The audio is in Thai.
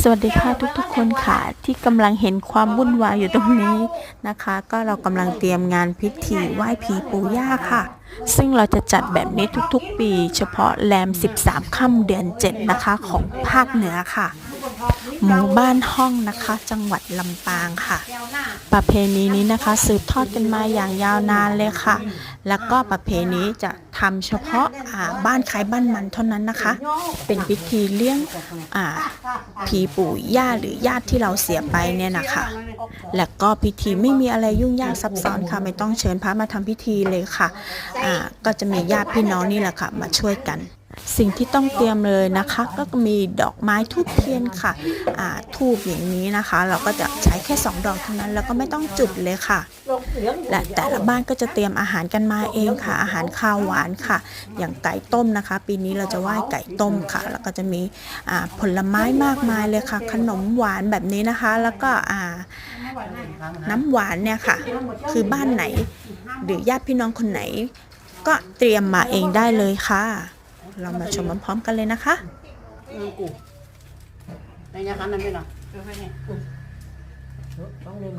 สวัสดีค่ะทุกๆคนค่ะ ที่กำลังเห็นความวุ่นวายอยู่ตรงนี้นะคะ ก็เรากำลังเตรียมงานพิธีไหว้ผีปู่ย่าค่ะ ซึ่งเราจะจัดแบบนี้ทุกๆปี เฉพาะแรม 13 ค่ำเดือน 7 นะคะ ของภาคเหนือค่ะหมู่บ้านห้องนะคะ จังหวัดลำปางค่ะ ประเพณีนี้นะคะ สืบทอดกันมาอย่างยาวนานเลยค่ะ แล้วก็ประเพณีจะ ทำเฉพาะาบ้านใครบ้านมันเท่านั้นนะคะ เป็นพิธีเลี้ยงผีปู่ย่าหรือญาติที่เราเสียไปเนี่ยนะคะ และก็พิธีไม่มีอะไรยุ่งยากซับซ้อนค่ะ ไม่ต้องเชิญพระมาทำพิธีเลยค่ะก็จะมีญาติพี่น้องนี่แหละค่ะ มาช่วยกันสิ่งที่ต้องเตรียมเลยนะคะ ก็มีดอกไม้ทูบเทียนค่ะอ่าทูบอย่างนี้นะคะ เราก็จะใช้แค่ 2 ดอกเท่านั้นแล้วก็ไม่ต้องจุดเลยค่ะ และแต่ละบ้านก็จะเตรียมอาหารกันมาเองค่ะ อาหารข้าวหวานค่ะ อย่างไก่ต้มนะคะ ปีนี้เราจะไหว้ไก่ต้มค่ะ แล้วก็จะมีอ่าผลไม้มากมายเลยค่ะ ขนมหวานแบบนี้นะคะ แล้วก็อ่าน้ำหวานเนี่ยค่ะ คือบ้านไหน หรือญาติพี่น้องคนไหน ก็เตรียมมาเองได้เลยค่ะ เรามาชมพร้อมๆกันเลยนะคะกูในยาคันนั้นไม่หรอต้องเรียน